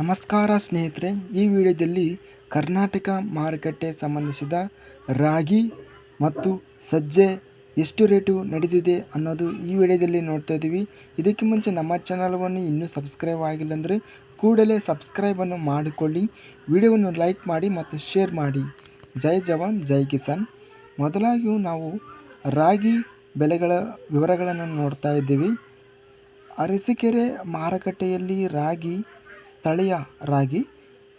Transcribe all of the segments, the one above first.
ನಮಸ್ಕಾರ ಸ್ನೇಹಿತರೆ, ಈ ವಿಡಿಯೋದಲ್ಲಿ ಕರ್ನಾಟಕ ಮಾರುಕಟ್ಟೆ ಸಂಬಂಧಿಸಿದ ರಾಗಿ ಮತ್ತು ಸಜ್ಜೆ ಎಷ್ಟು ರೇಟು ನಡೆದಿದೆ ಅನ್ನೋದು ಈ ವಿಡಿಯೋದಲ್ಲಿ ನೋಡ್ತಾ ಇದ್ದೀವಿ. ಇದಕ್ಕೆ ಮುಂಚೆ ನಮ್ಮ ಚಾನಲ್ವನ್ನು ಇನ್ನೂ ಸಬ್ಸ್ಕ್ರೈಬ್ ಆಗಿಲ್ಲ ಅಂದರೆ ಕೂಡಲೇ ಸಬ್ಸ್ಕ್ರೈಬನ್ನು ಮಾಡಿಕೊಳ್ಳಿ. ವಿಡಿಯೋವನ್ನು ಲೈಕ್ ಮಾಡಿ ಮತ್ತು ಶೇರ್ ಮಾಡಿ. ಜೈ ಜವಾನ್, ಜೈ ಕಿಸಾನ್. ಮೊದಲಾಗಿಯೂ ನಾವು ರಾಗಿ ಬೆಲೆಗಳ ವಿವರಗಳನ್ನು ನೋಡ್ತಾ ಇದ್ದೀವಿ. ಅರಸಿಕೆರೆ ಮಾರುಕಟ್ಟೆಯಲ್ಲಿ ರಾಗಿ ಸ್ಥಳೀಯ ರಾಗಿ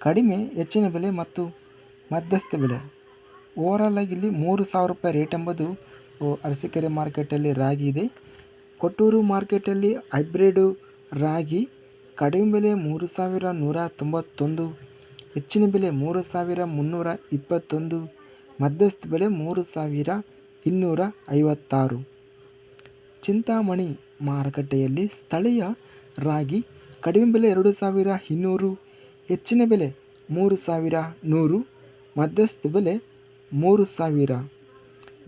ಕಡಿಮೆ ಹೆಚ್ಚಿನ ಬೆಲೆ ಮತ್ತು ಮಧ್ಯಸ್ಥ ಬೆಲೆ. ಓವರಾಲ್ ಆಗಿ ಇಲ್ಲಿ ಮೂರು ಸಾವಿರ ರೂಪಾಯಿ ರೇಟ್ ಎಂಬುದು ಅರಸಿಕೆರೆ ಅರಸೀಕೆರೆ ಮಾರ್ಕೆಟಲ್ಲಿ ರಾಗಿ ಇದೆ. ಕೊಟ್ಟೂರು ಮಾರ್ಕೆಟಲ್ಲಿ ಹೈಬ್ರಿಡು ರಾಗಿ ಕಡಿಮೆ ಬೆಲೆ ಮೂರು ಸಾವಿರ ನೂರ ತೊಂಬತ್ತೊಂದು, ಹೆಚ್ಚಿನ ಬೆಲೆ ಮೂರು ಸಾವಿರ ಮುನ್ನೂರ ಇಪ್ಪತ್ತೊಂದು, ಮಧ್ಯಸ್ಥ ಬೆಲೆ ಮೂರು ಸಾವಿರ ಇನ್ನೂರ ಐವತ್ತಾರು. ಚಿಂತಾಮಣಿ ಮಾರುಕಟ್ಟೆಯಲ್ಲಿ ಸ್ಥಳೀಯ ರಾಗಿ ಕಡಿಮೆ ಬೆಲೆ ಎರಡು ಸಾವಿರ ಇನ್ನೂರು, ಹೆಚ್ಚಿನ ಬೆಲೆ ಮೂರು ಸಾವಿರ ನೂರು, ಮಧ್ಯಸ್ಥ ಬೆಲೆ ಮೂರು ಸಾವಿರ.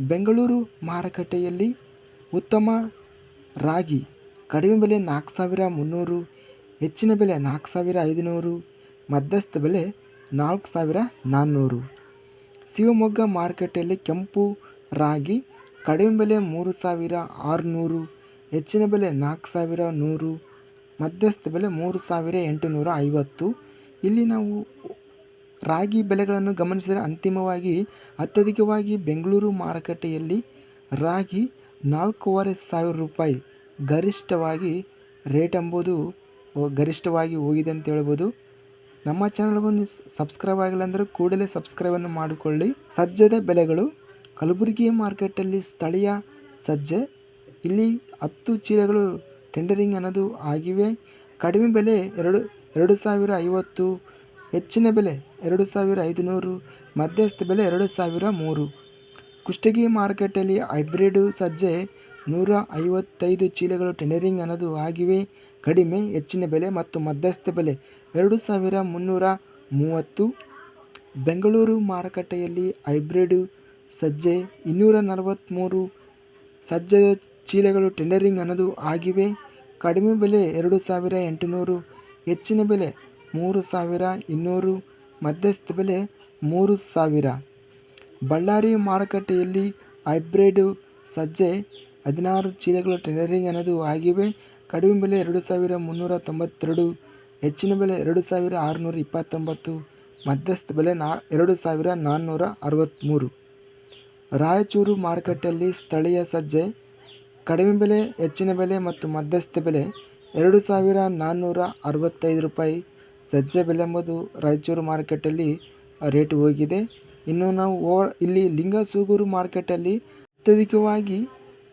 ಬೆಂಗಳೂರು ಮಾರುಕಟ್ಟೆಯಲ್ಲಿ ಉತ್ತಮ ರಾಗಿ, ಕಡಿಮೆ ಬೆಲೆ ನಾಲ್ಕು ಸಾವಿರ ಮುನ್ನೂರು, ಹೆಚ್ಚಿನ ಬೆಲೆ ನಾಲ್ಕು ಸಾವಿರ ಐದುನೂರು, ಮಧ್ಯಸ್ಥ ಬೆಲೆ ನಾಲ್ಕು ಸಾವಿರ ನಾನ್ನೂರು. ಶಿವಮೊಗ್ಗ ಮಾರುಕಟ್ಟೆಯಲ್ಲಿ ಕೆಂಪು ರಾಗಿ, ಕಡಿಮೆ ಬೆಲೆ ಮೂರು ಸಾವಿರ ಆರುನೂರು, ಹೆಚ್ಚಿನ ಬೆಲೆ ನಾಲ್ಕು ಸಾವಿರ ನೂರು ಮಧ್ಯಸ್ಥ ಬೆಲೆ ಮೂರು ಸಾವಿರ ಎಂಟುನೂರ ಐವತ್ತು. ಇಲ್ಲಿ ನಾವು ರಾಗಿ ಬೆಲೆಗಳನ್ನು ಗಮನಿಸಿದರೆ ಅಂತಿಮವಾಗಿ ಅತ್ಯಧಿಕವಾಗಿ ಬೆಂಗಳೂರು ಮಾರುಕಟ್ಟೆಯಲ್ಲಿ ರಾಗಿ ನಾಲ್ಕೂವರೆ ಸಾವಿರ ರೂಪಾಯಿ ಗರಿಷ್ಠವಾಗಿ ರೇಟ್ ಎಂಬುದು ಗರಿಷ್ಠವಾಗಿ ಹೋಗಿದೆ ಅಂತ ಹೇಳ್ಬೋದು. ನಮ್ಮ ಚಾನಲ್ವನ್ನು ಸಬ್ಸ್ಕ್ರೈಬ್ ಆಗಿಲ್ಲ ಅಂದರೆ ಕೂಡಲೇ ಸಬ್ಸ್ಕ್ರೈಬನ್ನು ಮಾಡಿಕೊಳ್ಳಿ. ಸಜ್ಜದ ಬೆಲೆಗಳು ಕಲಬುರಗಿ ಮಾರ್ಕೆಟಲ್ಲಿ ಸ್ಥಳೀಯ ಸಜ್ಜೆ. ಇಲ್ಲಿ ಹತ್ತು ಚೀಲಗಳು ಟೆಂಡರಿಂಗ್ ಅನ್ನೋದು ಆಗಿವೆ. ಕಡಿಮೆ ಬೆಲೆ ಎರಡು ಎರಡು ಸಾವಿರ ಐವತ್ತು, ಹೆಚ್ಚಿನ ಬೆಲೆ ಎರಡು ಸಾವಿರ ಐದುನೂರು, ಮಧ್ಯಸ್ಥ ಬೆಲೆ ಎರಡು ಸಾವಿರ ಮೂರು. ಕುಷ್ಟಗಿ ಮಾರ್ಕೆಟಲ್ಲಿ ಹೈಬ್ರಿಡು ಸಜ್ಜೆ ನೂರ ಐವತ್ತೈದು ಚೀಲಗಳು ಟೆಂಡರಿಂಗ್ ಅನ್ನೋದು ಆಗಿವೆ. ಕಡಿಮೆ, ಹೆಚ್ಚಿನ ಬೆಲೆ ಮತ್ತು ಮಧ್ಯಸ್ಥ ಬೆಲೆ ಎರಡು ಸಾವಿರ ಮುನ್ನೂರ ಮೂವತ್ತು. ಬೆಂಗಳೂರು ಮಾರುಕಟ್ಟೆಯಲ್ಲಿ ಹೈಬ್ರಿಡು ಸಜ್ಜೆ ಇನ್ನೂರ ನಲವತ್ತ್ಮೂರು ಸಜ್ಜದ ಚೀಲಗಳು ಟೆಂಡರಿಂಗ್ ಅನ್ನೋದು ಆಗಿವೆ. ಕಡಿಮೆ ಬೆಲೆ ಎರಡು ಸಾವಿರ ಎಂಟುನೂರು, ಹೆಚ್ಚಿನ ಬೆಲೆ ಮೂರು ಸಾವಿರ ಇನ್ನೂರು, ಮಧ್ಯಸ್ಥ ಬೆಲೆ ಮೂರು ಸಾವಿರ. ಬಳ್ಳಾರಿ ಮಾರುಕಟ್ಟೆಯಲ್ಲಿ ಹೈಬ್ರಿಡ್ ಸಜ್ಜೆ ಹದಿನಾರು ಚೀಲಗಳು ಟೆಂಡರಿಂಗ್ ಅನ್ನೋದು ಆಗಿವೆ. ಕಡಿಮೆ ಬೆಲೆ ಎರಡು ಸಾವಿರ ಮುನ್ನೂರ ತೊಂಬತ್ತೆರಡು, ಹೆಚ್ಚಿನ ಬೆಲೆ ಎರಡು ಸಾವಿರ ಆರುನೂರ ಇಪ್ಪತ್ತೊಂಬತ್ತು, ಮಧ್ಯಸ್ಥ ಬೆಲೆ ನಾ ಎರಡು ಸಾವಿರ ನಾನ್ನೂರ ಅರವತ್ತ್ಮೂರು. ರಾಯಚೂರು ಮಾರುಕಟ್ಟೆಯಲ್ಲಿ ಸ್ಥಳೀಯ ಸಜ್ಜೆ ಕಡಿಮೆ ಬೆಲೆ, ಹೆಚ್ಚಿನ ಬೆಲೆ ಮತ್ತು ಮಧ್ಯಸ್ಥ ಬೆಲೆ ಎರಡು ಸಾವಿರ ನಾನ್ನೂರ ಅರವತ್ತೈದು ರೂಪಾಯಿ. ಸಜ್ಜೆ ಬೆಲೆ ಎಂಬುದು ರಾಯಚೂರು ಮಾರ್ಕೆಟಲ್ಲಿ ರೇಟ್ ಹೋಗಿದೆ. ಇನ್ನು ನಾವು ಓ ಇಲ್ಲಿ ಲಿಂಗಸೂಗೂರು ಮಾರ್ಕೆಟಲ್ಲಿ ಅತ್ಯಧಿಕವಾಗಿ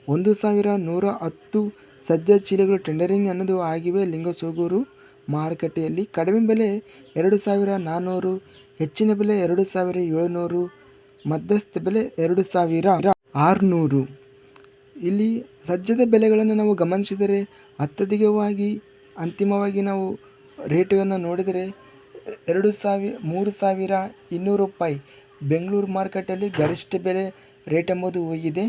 ಒಂದು ಸಾವಿರ ನೂರ ಹತ್ತು ಸಜ್ಜೆ ಚೀಲಗಳು ಟೆಂಡರಿಂಗ್ ಅನ್ನೋದು ಆಗಿವೆ ಲಿಂಗಸೂಗೂರು ಮಾರುಕಟ್ಟೆಯಲ್ಲಿ ಕಡಿಮೆ ಬೆಲೆ ಎರಡು ಸಾವಿರ ನಾನ್ನೂರು, ಹೆಚ್ಚಿನ ಬೆಲೆ ಎರಡು ಸಾವಿರ ಏಳುನೂರು ಮಧ್ಯಸ್ಥ ಬೆಲೆ ಎರಡು ಸಾವಿರ ಆರುನೂರು. ಇಲ್ಲಿ ಸದ್ಯದ ಬೆಲೆಗಳನ್ನು ನಾವು ಗಮನಿಸಿದರೆ ಅತ್ಯಧಿಕವಾಗಿ, ಅಂತಿಮವಾಗಿ ನಾವು ರೇಟನ್ನು ನೋಡಿದರೆ ಎರಡು ಸಾವಿರ, ಮೂರು ಸಾವಿರ ಇನ್ನೂರು ರೂಪಾಯಿ. ಬೆಂಗಳೂರು ಮಾರುಕಟ್ಟೆಯಲ್ಲಿ ಗರಿಷ್ಠ ಬೆಲೆ ರೇಟ್ ಎಂಬುದು ಹೋಗಿದೆ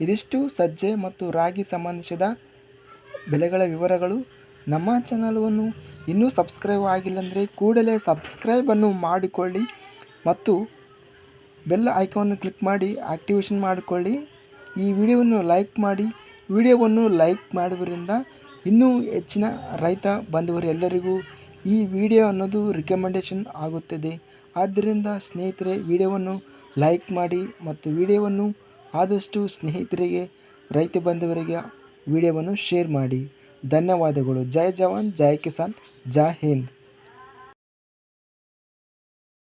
ಇದಿಷ್ಟು ಸಜ್ಜೆ ಮತ್ತು ರಾಗಿ ಸಂಬಂಧಿಸಿದ ಬೆಲೆಗಳ ವಿವರಗಳು. ನಮ್ಮ ಚಾನಲನ್ನು ಇನ್ನೂ ಸಬ್ಸ್ಕ್ರೈಬ್ ಆಗಿಲ್ಲ ಅಂದರೆ ಕೂಡಲೇ ಸಬ್ಸ್ಕ್ರೈಬನ್ನು ಮಾಡಿಕೊಳ್ಳಿ ಮತ್ತು ಬೆಲ್ ಐಕಾನ್ ಕ್ಲಿಕ್ ಮಾಡಿ ಆಕ್ಟಿವೇಶನ್ ಮಾಡಿಕೊಳ್ಳಿ. ಈ ವಿಡಿಯೋವನ್ನು ಲೈಕ್ ಮಾಡಿ, ವಿಡಿಯೋವನ್ನು ಲೈಕ್ ಮಾಡುವುದರಿಂದ ಇನ್ನೂ ಹೆಚ್ಚಿನ ರೈತ ಬಂಧುವರು ಎಲ್ಲರಿಗೂ ಈ ವಿಡಿಯೋ ಅನ್ನೋದು ರಿಕಮೆಂಡೇಷನ್ ಆಗುತ್ತದೆ. ಆದ್ದರಿಂದ ಸ್ನೇಹಿತರೆ, ವಿಡಿಯೋವನ್ನು ಲೈಕ್ ಮಾಡಿ ಮತ್ತು ವಿಡಿಯೋವನ್ನು ಆದಷ್ಟು ಸ್ನೇಹಿತರಿಗೆ, ರೈತ ಬಂಧುವರಿಗೆ ವಿಡಿಯೋವನ್ನು ಶೇರ್ ಮಾಡಿ. ಧನ್ಯವಾದಗಳು. ಜೈ ಜವಾನ್, ಜೈ ಕಿಸಾನ್, ಜೈ ಹಿಂದ್.